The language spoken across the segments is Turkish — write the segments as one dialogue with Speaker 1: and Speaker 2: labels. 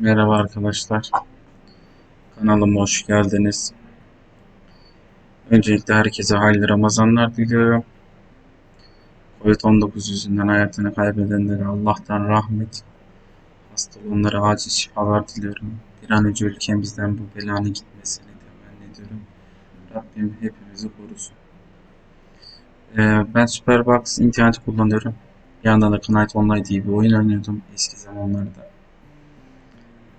Speaker 1: Merhaba arkadaşlar. Kanalıma hoş geldiniz. Öncelikle herkese hayırlı Ramazanlar diliyorum. Covid-19 yüzünden hayatını kaybedenlere Allah'tan rahmet, hasta olanlara acil şifalar diliyorum. Bir an önce ülkemizden bu belanın gitmesini temenni ediyorum. Rabbim hepimizi korusun. Ee, ben Superbox internet kullanıyorum. Bir yandan da Knight Online diye bir oyun oynuyordum eski zamanlarda.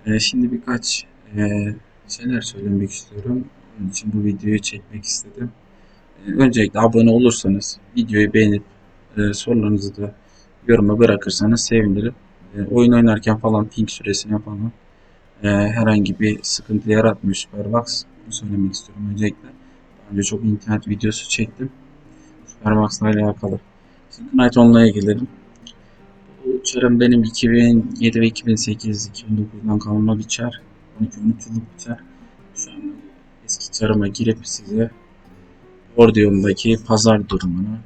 Speaker 1: Ee, şimdi birkaç e, şeyler söylemek istiyorum. Onun için bu videoyu çekmek istedim. Ee, öncelikle abone olursanız, videoyu beğenip e, sorularınızı da yoruma bırakırsanız sevinirim. E, oyun oynarken falan ping süresine falan e, herhangi bir sıkıntı yaratmıyor Superbox. Bunu söylemek istiyorum öncelikle. Daha önce çok internet videosu çektim. Superbox'la alakalı. Şimdi Knight Online'a gelelim. Bu çarım benim 2007 ve 2008, 2009'dan kalma bir çar. 12-13 yıllık bir çar. Şu anda eski çarıma girip size Ordeon'daki pazar durumunu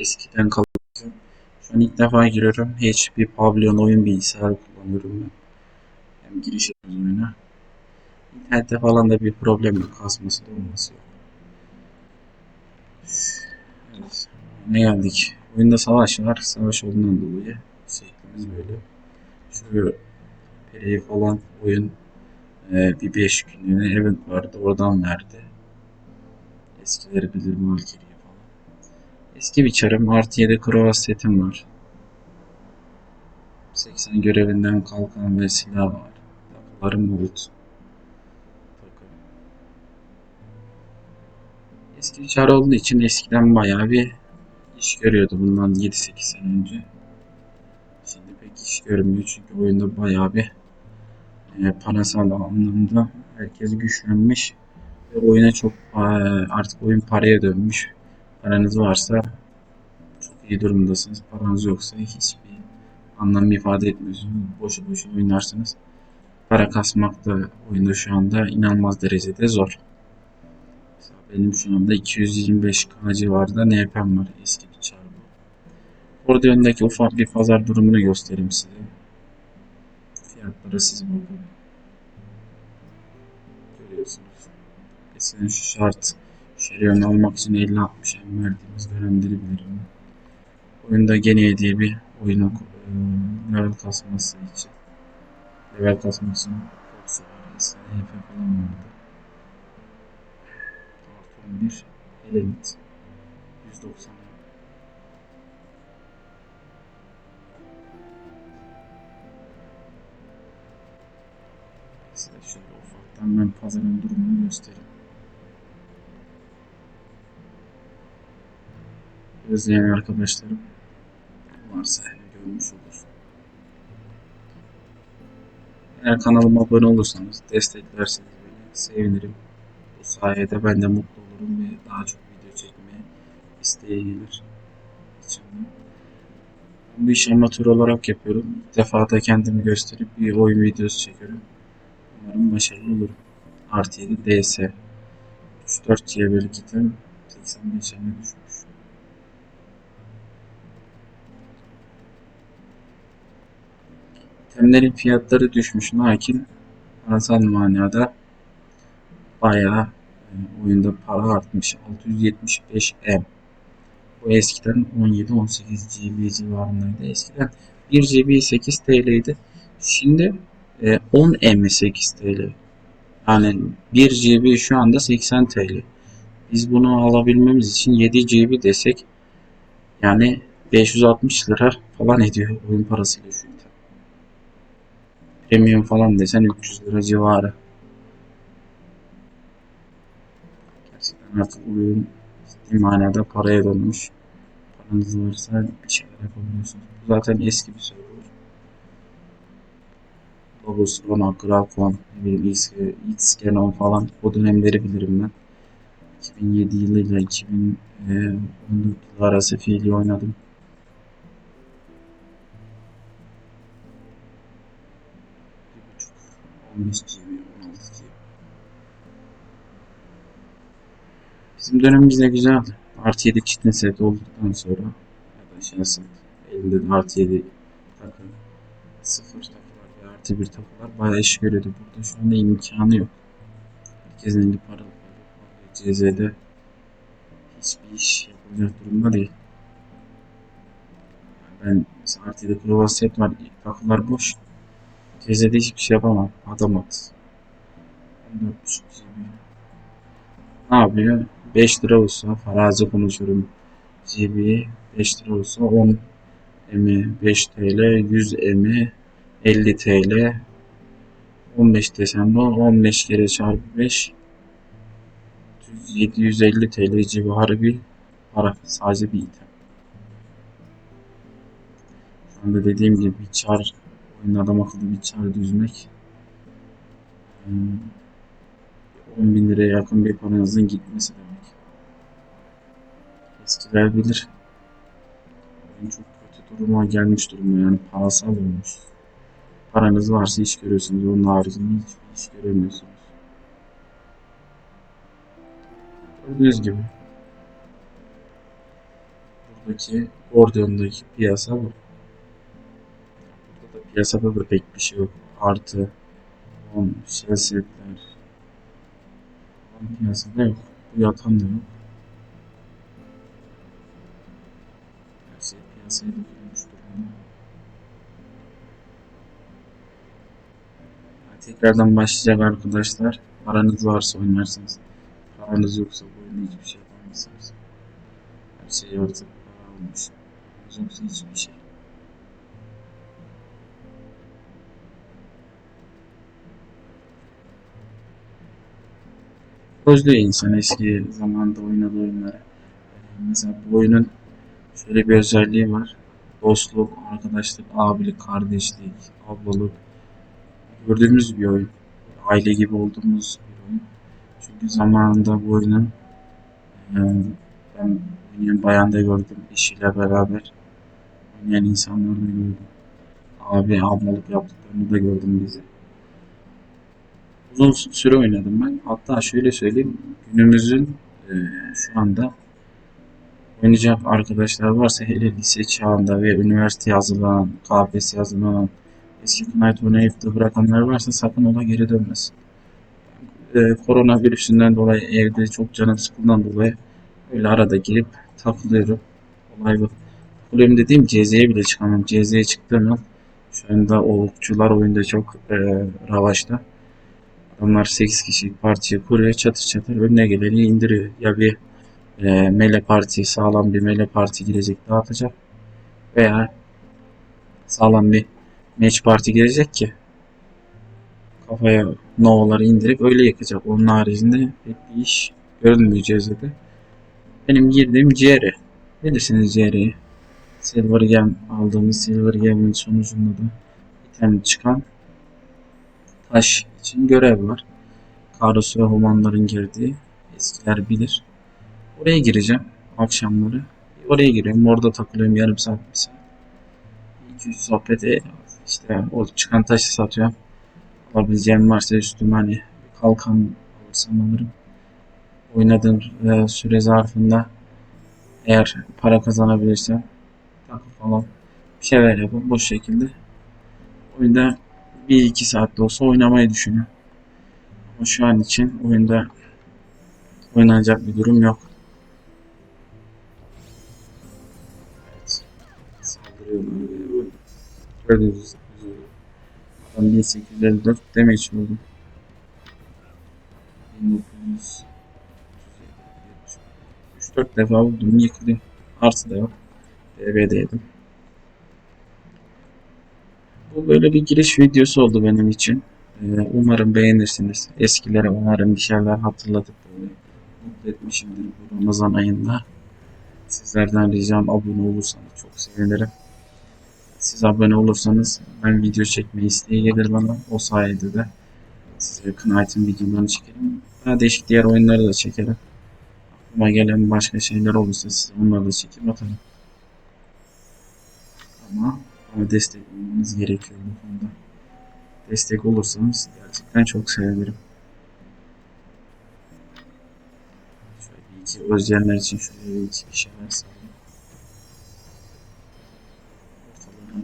Speaker 1: eskiden kalan şu an ilk defa giriyorum. HP Pavilion oyun bilgisayarı kullanıyorum ben. Hem giriş oyuna. İnternette falan da bir problem yok. Kasması da olması yok. Evet. Ne geldik? Oyunda savaş var. Savaş olduğundan dolayı şeklimiz böyle. Şu Peri'yi falan oyun e, bir 5 günlüğüne event vardı. Oradan verdi. Eskileri bilir Valkyrie'yi falan. Eski bir çarım. Artı 7 Krovas setim var. 80 görevinden kalkan ve silah var. Takılarım bulut. Eski bir çar olduğu için eskiden bayağı bir iş görüyordu bundan 7-8 sene önce. İş görmüyor çünkü oyunda bayağı bir e, parasal anlamda herkes güçlenmiş ve oyuna çok e, artık oyun paraya dönmüş. Paranız varsa çok iyi durumdasınız. Paranız yoksa hiçbir anlam ifade etmiyorsunuz. Boşu boşuna oynarsınız. Para kasmak da oyunda şu anda inanılmaz derecede zor. Mesela benim şu anda 225k civarında NP'm var. Eski bir. Orada öndeki ufak bir pazar durumunu göstereyim size. Fiyatlara siz bakın. Görüyorsunuz. Eskiden şu şart şeriyon almak için 50-60 em verdiğimiz dönemleri bilirim. Oyunda gene diye bir oyunu e, level kasması için level kasmasının kursu var. HP falan vardı. Artı 11 Element 190 ufaktan ben pazarın durumunu göstereyim. Özleyen arkadaşlarım varsa görmüş olur. Eğer kanalıma abone olursanız, desteklerseniz beni sevinirim. Bu sayede ben de mutlu olurum ve daha çok video çekmeye isteği gelir. Bu işi amatör olarak yapıyorum. İlk defa da kendimi gösterip bir oyun videosu çekiyorum. Umarım başarılı olurum. Artı 7 DS. 3-4 GB gitim 85 MB düşmüş. Temlerin fiyatları düşmüş lakin parasal manada bayağı e, oyunda para artmış. 675 M. Bu eskiden 17-18 GB civarındaydı. Eskiden 1 GB 8 TL'ydi. Şimdi e, 10 M 8 TL. Yani 1 GB şu anda 80 TL. Biz bunu alabilmemiz için 7 GB desek yani 560 lira falan ediyor oyun parasıyla şu an. Premium falan desen 300 lira civarı. Gerçekten artık oyun ciddi manada paraya dönmüş. Paranız varsa bir şeyler yapabiliyorsunuz. Zaten eski bir server. Lobos, Rona, Grafon, bileyim Xgenon falan o dönemleri bilirim ben. 2007 yılıyla 2014 yılı arası fiili oynadım. 15 GB, 16 GB. Bizim dönemimizde güzeldi. Artı 7 çitin set olduktan sonra ya da şahsen elimde de artı 7 takım sıfır böyle artı bir takılar bayağı iş görüyordu. Burada şu anda imkanı yok. Herkesin eli paralı paralı. CZ'de hiçbir iş yapılacak durumda değil. Ben mesela artı bir Global set var. Takılar boş. CZ'de hiçbir şey yapamam. Adam at. 14.5 GB. Ne yapıyor? 5 lira olsa farazi konuşuyorum. GB 5 lira olsa 10 emi 5 TL, 100 emi 50 TL, 15 desem de 15 kere çarpı 5 750 TL civarı bir para sadece bir item. Şu anda dediğim gibi bir çar oyun adam akıllı bir çar düzmek hmm, 10 bin liraya yakın bir paranızın gitmesi demek. Eskiler bilir. Oyun çok kötü duruma gelmiş durumda yani parasal olmuş. Paranız varsa iş görüyorsunuz. Onun haricinde hiçbir iş göremiyorsunuz. Gördüğünüz gibi. Buradaki Gordion'daki piyasa bu. Burada da piyasada da pek bir şey yok. Artı 10 şey setler. Falan Piyasada yok. Bu yatan da yok. Her şey piyasaya dökülmüş durumda. Yani Tekrardan başlayacak arkadaşlar. Paranız varsa oynarsınız. Paranız yoksa bu oyunda hiçbir şey yapamazsınız. Her şey artık para olmuş. Yoksa hiçbir şey. Özlüyor insan eski zamanda oynadığı oyunları. Ee, Mesela bu oyunun şöyle bir özelliği var. Dostluk, arkadaşlık, abilik, kardeşlik, ablalık. Gördüğümüz bir oyun. Aile gibi olduğumuz bir oyun. Çünkü zamanında bu oyunun e, ben oynayan bayan da gördüm. Eşiyle beraber oynayan insanları da gördüm. Abi, ablalık yaptıklarını da gördüm bizi. Uzun süre oynadım ben. Hatta şöyle söyleyeyim. Günümüzün e, şu anda oynayacak arkadaşlar varsa hele lise çağında ve üniversite hazırlanan, KPSS hazırlanan, eski Knight da bırakanlar varsa sakın ola geri dönmesin. E, koronavirüsünden dolayı evde çok canım sıkıldığından dolayı öyle arada girip takılıyorum. Olay bu. Takılıyorum dediğim CZ'ye bile çıkamam. CZ'ye çıktığım an şu anda o okçular oyunda çok e, ravaşta. Adamlar 8 kişilik partiyi kuruyor çatır çatır önüne geleni indiriyor. Ya bir e, mele parti sağlam bir mele parti girecek dağıtacak veya sağlam bir match parti girecek ki kafaya novaları indirip öyle yakacak. Onun haricinde pek bir iş görünmüyor CZ'de. Benim girdiğim CR. Bilirsiniz CR'yi. Silver Gem aldığımız Silver Gem'in sonucunda da item çıkan taş için görev var. Karus ve Humanların girdiği eskiler bilir. Oraya gireceğim akşamları. Oraya giriyorum. Orada takılıyorum yarım saat bir saat. 200 sohbet e, işte o çıkan taşı satıyorum. Alabileceğim varsa üstüme hani kalkan alırsam alırım. Oynadığım e, süre zarfında eğer para kazanabilirsem takı falan bir şeyler yapıp bu şekilde oyunda bir iki saatte olsa oynamayı düşünüyorum. Ama şu an için oyunda oynanacak bir durum yok. Evet. Saldırıyorlar. Gördüğünüz. Adam 1854 damage vurdu. 1900 3-4 defa vurdum yıkılıyor. Artı da yok. DB'deydim. Bu böyle bir giriş videosu oldu benim için. Ee, umarım beğenirsiniz. Eskilere umarım bir şeyler hatırlatıp böyle mutlu etmişimdir bu Ramazan ayında. Sizlerden ricam abone olursanız çok sevinirim. Siz abone olursanız ben video çekme isteği gelir bana. O sayede de size Knight'ın videolarını çekerim. Daha değişik diğer oyunları da çekerim. Aklıma gelen başka şeyler olursa size onları da çekip atarım. Ama bana destek olmanız gerekiyor bu konuda. Destek olursanız gerçekten çok sevinirim. Şöyle iki özleyenler için şöyle bir iki şeyler sayayım.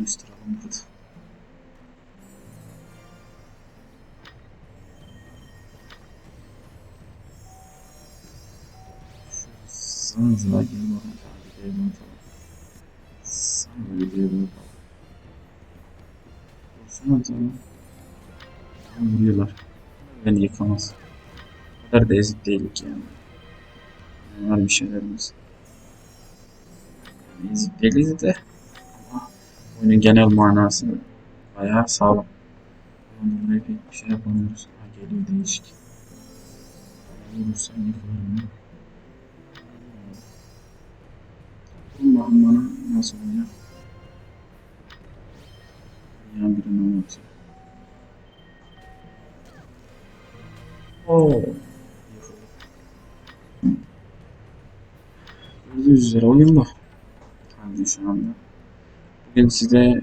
Speaker 1: konuşturalım burada. Zanzibar gibi bir hale geldi. Zanzibar gibi bir hale Olsun canım. Tam vuruyorlar. Beni yıkamaz. O kadar da ezik değilik yani. Var bir şeylerimiz. Yani ezik değiliz de. Oyunun genel manası bayağı sağlam. Pek bir şey yapamıyoruz. Ha geliyor değişik. Yıkarım ya. Allah'ım bana nasıl olacak? Yan birine atıyor. Oo. Gördüğünüz üzere oyun bu. Bugün size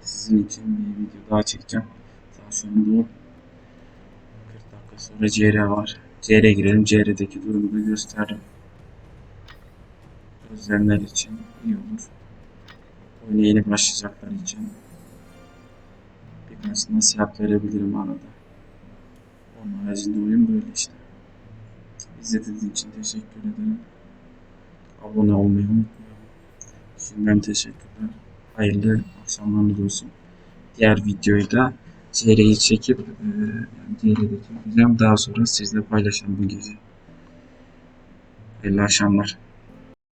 Speaker 1: sizin için bir video daha çekeceğim. Daha şu anda o 40 dakika sonra CR var. CR girelim. CR'deki durumu da gösteririm. Özlemler için iyi olur. Oyuna yeni başlayacaklar için birkaç nasihat verebilirim arada. Onun haricinde oyun böyle işte. İzlediğiniz için teşekkür ederim. Abone olmayı unutmayın. Şimdiden teşekkürler. Hayırlı akşamlarınız olsun. Diğer videoyu da CR'yi çekip e, CR'de çekeceğim. Daha sonra sizle paylaşacağım bu gece. Hayırlı akşamlar.